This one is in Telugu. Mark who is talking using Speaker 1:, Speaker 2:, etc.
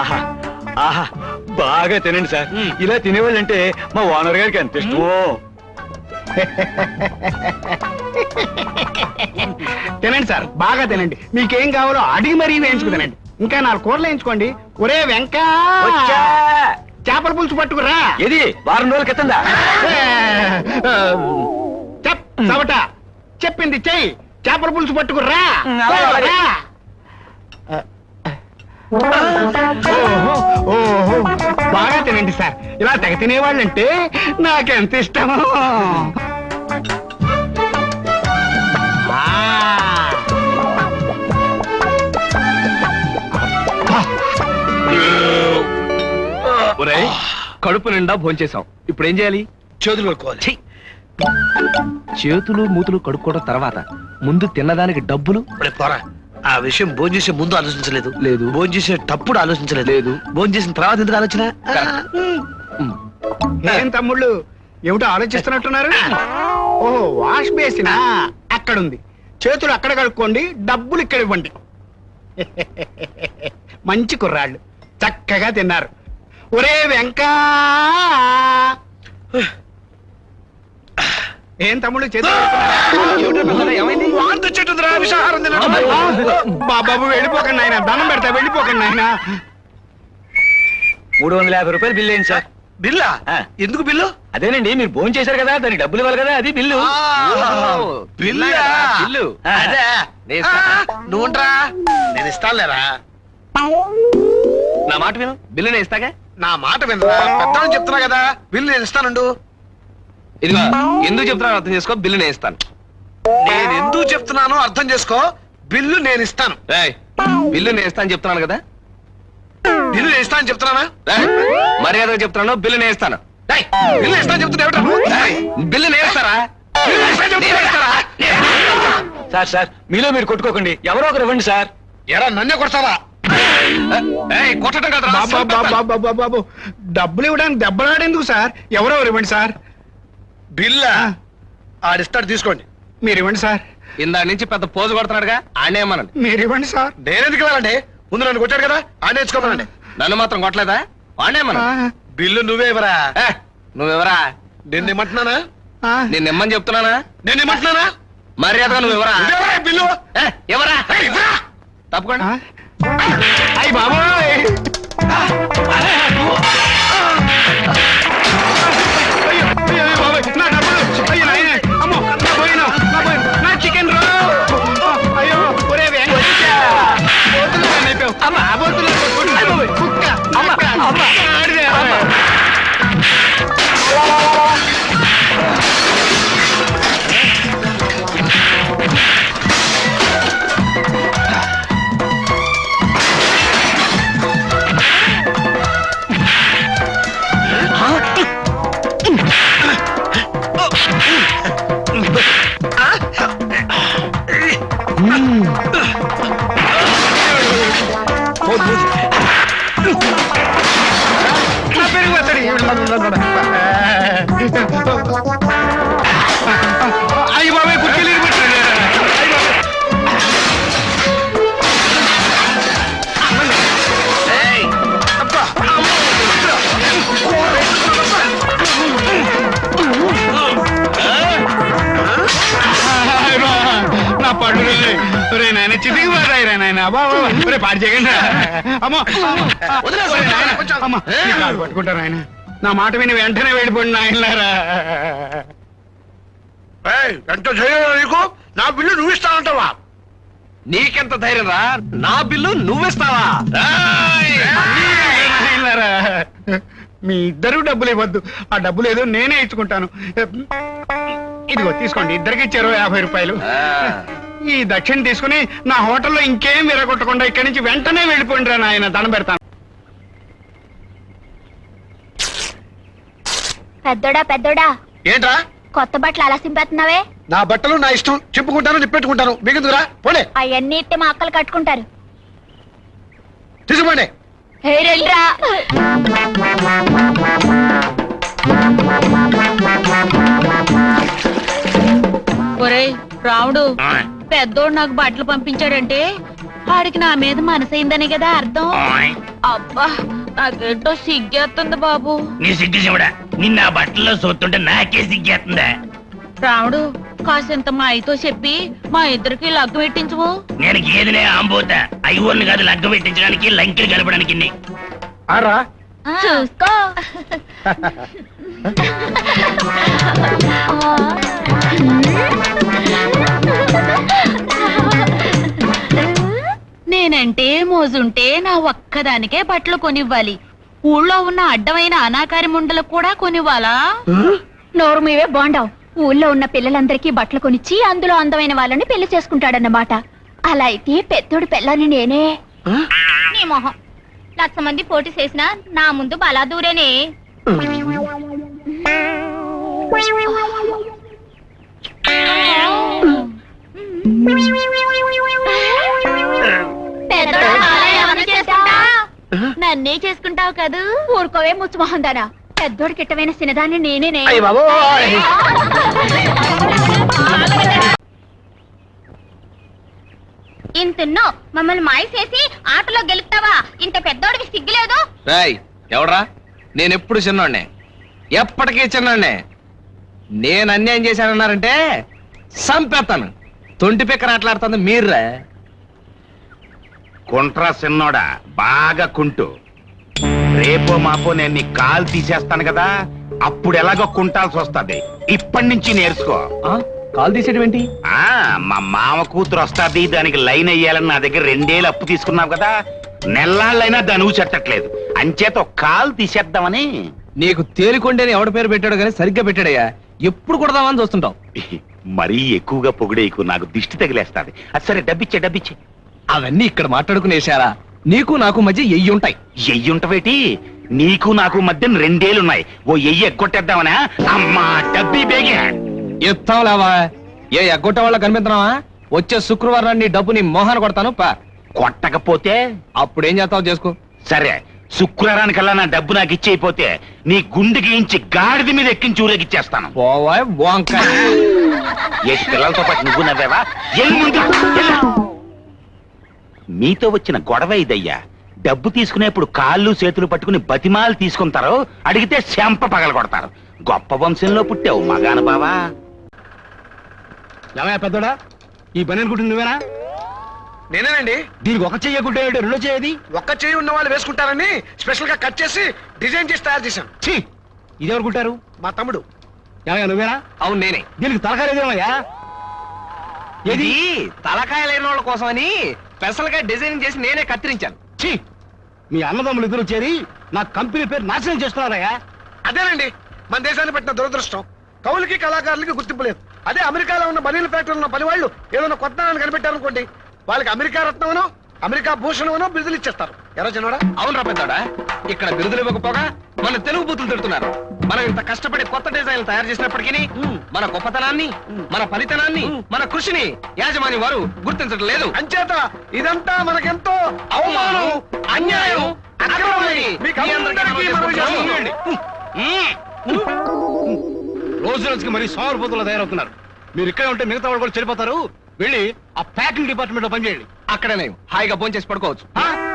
Speaker 1: ఆహా ఆహా బాగా తినండి సార్. ఇలా తినేవాళ్ళంటే మా ఓనర్ గారికి ఎంత ఇష్టమో
Speaker 2: తినండి సార్ బాగా తినండి. మీకేం కావాలో అడిగి మరీ వేయించుకు తినండి. ఇంకా నాలుగు కూరలు వేయించుకోండి. ఒరే వెంక! చేపల పులుసు పట్టుకురా!
Speaker 1: ఏది? వారం రోజుల క్రితందా?
Speaker 2: చెప్ సవట. చెప్పింది చెయ్యి. చేపల పులుసు పట్టుకురా. ఓహో, బాగా తినండి సార్. ఇలా తెగ తినేవాళ్ళంటే నాకెంత ఇష్టమో.
Speaker 3: కడుపు నిండా భోంచేసాం ఇప్పుడు ఏం చేయాలి?
Speaker 4: చేతులు కొనుక్కోవాలి
Speaker 3: ఛీ! చేతులు మూతులు కడుక్కోవడం తర్వాత ముందు తిన్నదానికి డబ్బులు?
Speaker 4: ఒరే పోరా ఆ విషయం భోజనం చేసే ముందు ఆలోచించలేదు.
Speaker 3: లేదు.
Speaker 4: భోజనం చేసేటప్పుడు ఆలోచించలేదు.
Speaker 3: లేదు.
Speaker 4: భోజనం చేసిన తర్వాత ఎందుకు ఆలోచన?
Speaker 3: ఉమ్.
Speaker 2: ఏం తమ్ముళ్ళు? ఏమిటో ఆలోచిస్తున్నట్టున్నారు? ఓహో వాష్ బేసినా? అక్కడుంది. చేతులు అక్కడ కడుక్కోండి డబ్బులు ఇక్కడ ఇవ్వండి. మంచి కుర్రాళ్ళు. చక్కగా తిన్నారు. ఒరే వెంకా! ఏం
Speaker 4: వాంతి వచ్చేటుందిరా, విషాహారం
Speaker 2: బాబు వెళ్ళిపోకండి ఆయన దండం పెడతా వెళ్ళిపోకండి ఆయన
Speaker 1: మూడు వందల యాభై రూపాయలు బిల్లు ఏంటి సార్.
Speaker 4: బిల్లా. ఎందుకు బిల్లు?
Speaker 1: అదేనండి మీరు భోజనం చేశారు కదా దానికి డబ్బులు ఇవ్వాలి కదా అది బిల్లు.
Speaker 4: బిల్లా? అదే. నువ్వుంట్రా నేను ఇస్తానులేరా
Speaker 3: నా మాట విను. బిల్లు నేను ఇస్తాగా?
Speaker 4: నా మాట వినరా? పెద్ద చెప్తున్నా కదా బిల్లు నేను ఇస్తానుండు.
Speaker 3: ఇదిగో ఎందుకు చెప్తున్నాను అర్థం చేసుకో బిల్లు నేను ఇస్తాను.
Speaker 4: నేను ఎందుకు చెప్తున్నానో అర్థం చేసుకో బిల్లు నేను ఇస్తాను.
Speaker 3: బిల్లు నేను ఇస్తాను చెప్తున్నాను కదా?
Speaker 4: బిల్లు నేను ఇస్తాను చెప్తున్నానా?
Speaker 3: రేయ్, మర్యాదగా చెప్తున్నాను బిల్లు నేను ఇస్తాను.
Speaker 4: డేయ్, బిల్లు ఇస్తాను చెప్తున్నా నువ్వు?
Speaker 3: బిల్లు నేను ఇస్తారా?
Speaker 4: బిల్లు ఇస్తాను చెప్తున్నా ఏమిట్రా?
Speaker 1: సార్ సార్ మీలో మీరు కొట్టుకోకండి. ఎవరో ఒకరు ఇవ్వండి సార్.
Speaker 4: ఎరా నన్నే కొడతావా?
Speaker 3: ఏయ్, కొట్టడం
Speaker 2: బాబా బాబా బాబా బాబు డబ్బులు ఇవ్వడానికి దెబ్బలాడేందుకు సార్? ఎవరెవరు ఇవ్వండి సార్.
Speaker 4: బిల్లా? ఆడిస్తాడు తీసుకోండి.
Speaker 2: మీరు ఇవ్వండి సార్.
Speaker 3: ఇందా నుంచి పెద్ద పోజు కొడుతున్నాడుగా ఆడేమనండి
Speaker 2: మీరు ఇవ్వండి సార్.
Speaker 4: నేనెందుకు వెళ్ళండి ముందు నన్ను కొట్టాడు కదా ఆడ నేర్చుకోమనండి
Speaker 3: నన్ను మాత్రం కొట్టలేదా? వాడేమను
Speaker 2: ఆ,
Speaker 4: బిల్లు నువ్వే ఇవ్వరా?
Speaker 3: నువ్వెవరా?
Speaker 4: నేను ఇమ్మంటున్నానా?
Speaker 2: ఆ,
Speaker 3: నేను ఇమ్మని చెప్తున్నానా?
Speaker 4: నేను ఇమ్మంటున్నానా?
Speaker 3: మర్యాదగా నువ్వు ఎవరా
Speaker 4: నువ్వెవరా బిల్లు?
Speaker 3: ఎవరా? తప్పకుండా.
Speaker 2: ఆ. అయ్ బాబోయ్. పెరిగి వస్తాడు నాయన చితికి పడ్డాయి రా నాయన బాబా రే పాడు చేయకండి రా. అమ్మో. అమ్మో.
Speaker 4: వదిలేయ్,
Speaker 2: ఒరే నాయన,
Speaker 4: కొంచెం.
Speaker 2: అమ్మో, నీ మాట విని వెంటనే వెళ్ళిపోండి నాయనలారా
Speaker 4: ఏయ్, ఎంత ధైర్యం నీకు? నా బిల్లు నువ్వు ఇస్తానంటావా?
Speaker 3: నీకెంత ధైర్యం రా? నా బిల్లు నువ్విస్తావా? ఏయ్!
Speaker 2: నాయనలారా, మీ ఇద్దరు డబ్బులు ఇవ్వద్దు. ఆ డబ్బులు ఏదో నేనే ఇచ్చుకుంటాను. ఇదిగో తీసుకోండి. ఇద్దరికి ఇచ్చారు యాభై రూపాయలు.
Speaker 3: ఆ.
Speaker 2: ఈ దక్షిణ తీసుకుని నా హోటల్లో ఇంకేం విరగొట్టకుండా ఇక్కడి నుంచి వెంటనే వెళ్ళిపోండి రా నాయన దండం పెడతాను.
Speaker 5: పెద్దోడా పెద్దోడా.
Speaker 4: ఏంట్రా?
Speaker 5: కొత్త బట్టలు అలా సింపేస్తున్నావే?
Speaker 4: నా బట్టలు నా ఇష్టం చెప్పుకుంటాను నిప్పెట్టుకుంటాను. మీకెందుకురా? పోలే.
Speaker 5: అవన్నీ ఇట్టే మా అక్కలు కట్టుకుంటారు.
Speaker 4: తీసుకోండి
Speaker 6: ఒరేయ్ రాముడు. పెద్దోడు నాకు బట్టలు పంపించాడంటే వాడికి నా మీద మనసైందని కదా అర్థం. అబ్బా నాకేంటో సిగ్గేస్తుంది బాబు.
Speaker 7: నీ సిగ్గు చెవుడా నిన్న ఆ బట్టల్లో చూస్తుంటే నాకే సిగ్గేస్తుందా.
Speaker 6: రాముడు కాసింత మా అయితో చెప్పి మా ఇద్దరికి లగ్గు పెట్టించువు
Speaker 7: నేను గేదెనే ఆంబోతా ఐవర్ని కాదు లగ్గ పెట్టించడానికి లంకెలు కలపడానికి ఇన్ని.
Speaker 1: ఆరా
Speaker 5: చూసుకో.
Speaker 6: నేనంటే మోజుంటే నా ఒక్కదానికే బట్టలు కొనివ్వాలి. ఊళ్ళో ఉన్న అడ్డమైన అనాకారి ముండలకు కూడా కొనివ్వాలా?
Speaker 5: నోరు మీవే బాండావు. ఊళ్ళో ఉన్న పిల్లలందరికీ బట్టలు కొనిచ్చి అందులో అందమైన వాళ్ళని పెళ్ళి చేసుకుంటాడన్నమాట. అలా అయితే పెద్దోడు పిల్లని నేనే. నీ మొహం. లక్ష మంది పోటీ చేసినా నా ముందు బలా దూరేనే నన్నే చేసుకుంటావు కదూ? ఊరుకోవే ముచ్చుమొహం దానా పెద్దోడికి ఇట్టమైన సినదాన్ని
Speaker 1: బాబోయ్.
Speaker 5: ఇంతున్నో మమ్మల్ని మాయ చేసి ఆటలో గెలుపుతావా? ఇంత పెద్దోడికి సిగ్గులేదు
Speaker 3: రాయ్ ఎవడ్రా? నేను ఎప్పుడు చిన్నోడ్నే. ఎప్పటికీ చిన్నోడ్నే. నేను అన్యాయం చేశానన్నారంటే సంపేస్తాను తొంటి పిక్కర ఆటలాడుతుంది మీర్రా.
Speaker 7: కుంట్రా సిన్నోడా బాగా కుంటు. రేపో మాపో నేను నీ కాలు తీసేస్తాను కదా అప్పుడు ఎలాగో కుంటాల్సి వస్తది. ఇప్పటి నుంచి నేర్చుకో.
Speaker 3: కాల్ తీసేయడం ఏంటి?
Speaker 7: ఆ మా మామ కూతురు వస్తాది దానికి లైన్ అయ్యాలని నా దగ్గర రెండేళ్ళు అప్పు తీసుకున్నావు కదా నెల్లాళ్ళైనా దాని చెట్టట్లేదు. అంచేత ఒక కాలు తీసేద్దామని.
Speaker 3: నీకు తేలికొండేని ఎవడ పేరు పెట్టాడు కానీ సరిగ్గా పెట్టాడయ్యా. ఎప్పుడు కొడదామని చూస్తుంటావు.
Speaker 7: మరీ ఎక్కువగా పొగిడేకు నాకు దిష్టి తగిలేస్తాది. అది సరే డబ్బిచ్చే డబ్బిచ్చే.
Speaker 3: అవన్నీ ఇక్కడ మాట్లాడుకునేశారా? నీకు నాకు మధ్య ఎయ్యి ఉంటాయి.
Speaker 7: ఎయ్యుంటవేటి నీకు నాకు మధ్య రెండేళ్ళున్నాయి ఓ ఎయ్యి ఎగ్గొట్టేద్దామనా? అమ్మా డబ్బి బేగే.
Speaker 3: ఎత్తాం లేవా ఏ ఎగ్గొట్ట వాళ్ళ కనిపిస్తున్నావా వచ్చే శుక్రవారం నీ డబ్బు నీ మోహన కొడతాను పా.
Speaker 7: కొట్టకపోతే?
Speaker 3: అప్పుడేం చేస్తావు చేసుకో.
Speaker 7: సరే శుక్రవారానికల్లా నా డబ్బు నాకు ఇచ్చేయిపోతే నీ గుండెకి ఇంచి గాడిద మీద ఎక్కించి ఊరేగిచ్చేస్తాను.
Speaker 3: వంకాయ.
Speaker 7: ఏ పిల్లలతో పాటు నువ్వు నవ్వావా. మీతో వచ్చిన గొడవ ఇదయ్యా. డబ్బు తీసుకునేప్పుడు కాళ్ళు చేతులు పట్టుకుని బతిమాలు తీసుకుంటారు అడిగితే శంప పగల కొడతారు గొప్ప వంశంలో పుట్టావు మగాన బావా.
Speaker 1: ఏమయ్య పెద్దోడా? ఈ పని అనుకుంటుంది నువ్వేనా?
Speaker 4: నేనేనండి.
Speaker 1: దీనికి ఒక చెయ్యకుంటే రెండో చేయది
Speaker 4: ఒక్క చేయి ఉన్న వాళ్ళు వేసుకుంటారని స్పెషల్గా కట్ చేసి డిజైన్ చేసి తయారు చేశాను.
Speaker 1: ఛీ! ఇది అనుకుంటారు
Speaker 4: మా తమ్ముడు.
Speaker 1: ఏమయ్య నువ్వేనా?
Speaker 3: అవును నేనే.
Speaker 1: దీనికి తలకాయలేదేమయ్యా
Speaker 3: ఇది తలకాయ లేని వాళ్ళ కోసమని స్పెషల్గా డిజైన్ చేసి నేనే కత్తిరించాను.
Speaker 1: ఛీ! మీ అన్నదమ్ములు ఇద్దరు చేరి నా కంపెనీ పేరు నాశనం చేస్తున్నారయ్యా.
Speaker 4: అదేనండి మన దేశాన్ని పెట్టిన దురదృష్టం. కవులకి కళాకారులకి గుర్తింపు లేదు. అదే అమెరికాలో ఉన్న బనీల ఫ్యాక్టరీలో ఉన్న పని వాళ్ళు ఏదైనా కొత్త దాన్ని కనిపెట్టారనుకోండి వాళ్ళకి అమెరికా రత్నమనో అమెరికా భూషణమనో బిరుదులు ఇచ్చేస్తారు. ఎరా చిన్నోడా?
Speaker 3: అవును రా పెద్దోడా? ఇక్కడ బిరుదులు ఇవ్వకపోగా మన తెలుగు బూతులు తిడుతున్నారు. మనం ఇంత కష్టపడి కొత్త డిజైన్లు తయారు చేసినప్పటికీ మన గొప్పతనాన్ని మన ఫలితనాన్ని మన కృషిని యాజమాని వారు గుర్తించడం లేదు.
Speaker 4: అంచేత ఇదంతా మనకెంతో అవమానం అన్యాయం.
Speaker 1: రోజు రోజుకి మరి సోమరిపోతులు తయారవుతున్నారు. మీరు ఇక్కడే ఉంటే మిగతా వాళ్ళు కూడా చెడిపోతారు. వెళ్ళి ఆ ప్యాకింగ్ డిపార్ట్మెంట్లో పనిచేయండి
Speaker 3: అక్కడనే హాయిగా భోంచేసి పడుకోవచ్చు.
Speaker 1: ఆ?